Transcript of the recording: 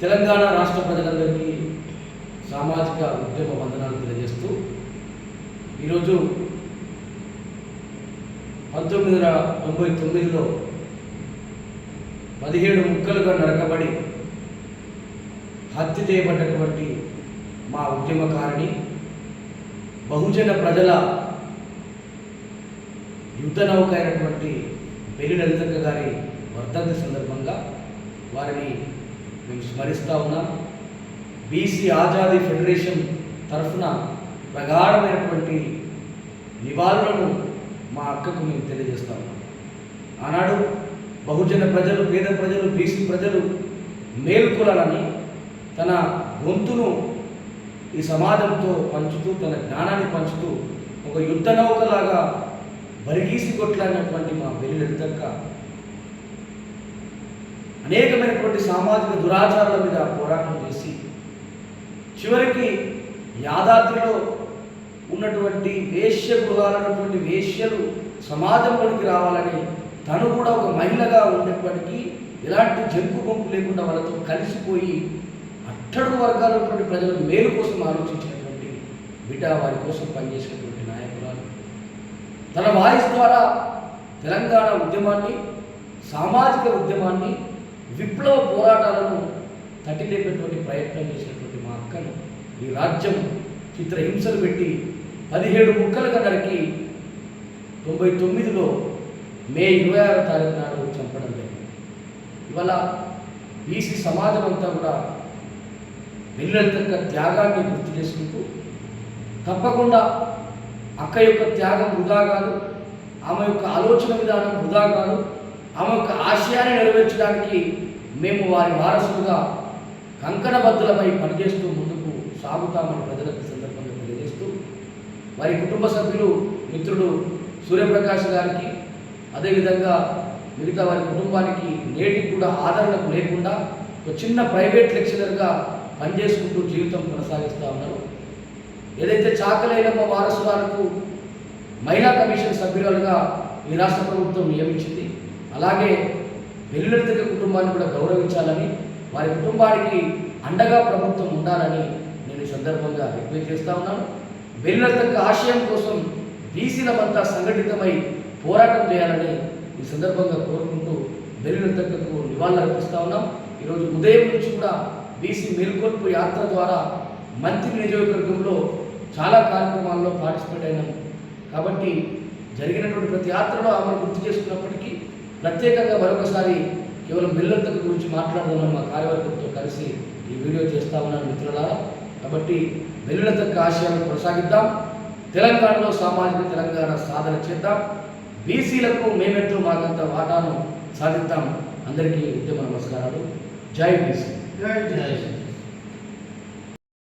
తెలంగాణ రాష్ట్ర ప్రజలందరికీ సామాజిక ఉద్యమ వందనాలు తెలియజేస్తూ ఈరోజు పంతొమ్మిది వందల తొంభై తొమ్మిదిలో పదిహేడు ముక్కలుగా నరకబడి హత్య చేయబడ్డటువంటి మా ఉద్యమకారిణి బహుజన ప్రజల యుద్ధ నౌక అయినటువంటి పెళ్ళి లలితక్క గారి వర్ధంతి సందర్భంగా వారిని మేము స్మరిస్తూ ఉన్నాం. బీసీ ఆజాదీ ఫెడరేషన్ తరఫున ప్రగాఢమైనటువంటి నివాళులను మా అక్కకు మేము తెలియజేస్తా ఉన్నాం. ఆనాడు బహుజన ప్రజలు పేద ప్రజలు బీసీ ప్రజలు మేల్కొనాలని తన గొంతును ఈ సమాజంతో పంచుతూ తన జ్ఞానాన్ని పంచుతూ ఒక యుద్ధ నౌకలాగా బరిగీసి కొట్లాడినటువంటి మా పెళ్ళి అనేకమైనటువంటి సామాజిక దురాచారాల మీద పోరాటం చేసి చివరికి యాదాద్రిలో ఉన్నటువంటి వేశ్య గృహాలన్నటువంటి వేశ్యలు సమాజంలోనికి రావాలని తను కూడా ఒక మహిళగా ఉండేప్పటికీ ఎలాంటి జంపు గుంపు లేకుండా వాళ్ళతో కలిసిపోయి అట్టడుగు వర్గాల ఉన్నటువంటి ప్రజల మేలు కోసం ఆలోచించినటువంటి బిడ్డ వారి కోసం పనిచేసినటువంటి నాయకురాలు. తన వాయిస్ ద్వారా తెలంగాణ ఉద్యమాన్ని సామాజిక ఉద్యమాన్ని విప్లవ పోరాటాలను తట్టిలేపేటువంటి ప్రయత్నం చేసినటువంటి మా అక్కను ఈ రాజ్యం చిత్రహింసలు పెట్టి పదిహేడు ముక్కలుగా నరికి తొంభై తొమ్మిదిలో మే ఇరవై ఆరో తారీఖు నాడు చంపడం జరిగింది. ఇవాళ బీసీ సమాజం అంతా కూడా వెల్లెలతక్క త్యాగాన్ని గుర్తు చేసుకుంటూ తప్పకుండా అక్క యొక్క త్యాగం వృధా కాదు ఆమె యొక్క ఆలోచన విధానం వృధా కాదు ఆమె యొక్క ఆశయాన్ని నెరవేర్చడానికి మేము వారి వారసులుగా కంకణబద్ధులపై పనిచేస్తూ ముందుకు సాగుతామని ప్రజలకు సందర్భంగా తెలియజేస్తూ వారి కుటుంబ సభ్యులు మిత్రుడు సూర్యప్రకాష్ గారికి అదేవిధంగా మిగతా వారి కుటుంబానికి నేటికి కూడా ఆదరణకు లేకుండా ఒక చిన్న ప్రైవేట్ లెక్చరర్గా పనిచేసుకుంటూ జీవితం కొనసాగిస్తూ ఉన్నారు. ఏదైతే చాకలైనమ్మ వారసురాలకు మహిళా కమిషన్ సభ్యురాలుగా ఈ రాష్ట్ర ప్రభుత్వం నియమించింది అలాగే వెల్లులతిక కుటుంబాన్ని కూడా గౌరవించాలని వారి కుటుంబానికి అండగా ప్రభుత్వం ఉండాలని నేను ఈ సందర్భంగా రిక్వెస్ట్ చేస్తా ఉన్నాను. వెల్లులతిక ఆశయం కోసం బీసీలమంతా సంఘటితమై పోరాటం చేయాలని ఈ సందర్భంగా కోరుకుంటూ వెల్లులతికకు నివాళులు అర్పిస్తా ఉన్నాం. ఈరోజు ఉదయం నుంచి కూడా బీసీ మేల్కొల్పు యాత్ర ద్వారా మంత్రి నియోజకవర్గంలో చాలా కార్యక్రమాల్లో పార్టిసిపేట్ అయినాము కాబట్టి జరిగినటువంటి ప్రతి యాత్రలో ఆమెను గుర్తు చేసుకున్నప్పటికీ ప్రత్యేకంగా మరొకసారి కేవలం బెల్లంతక గురించి మాట్లాడదామని మా కార్యవర్గంతో కలిసి ఈ వీడియో చేస్తా ఉన్నాను మిత్రులారా. కాబట్టి బెల్లంతక ఆశయాన్ని కొనసాగిద్దాం. తెలంగాణలో సామాజిక తెలంగాణ సాధన చేద్దాం. బీసీలకు మేమెంతో మాకంత వాటాను సాధిద్దాం. అందరికీ ఉద్యమ నమస్కారాలు. జై బీసీ. జై జై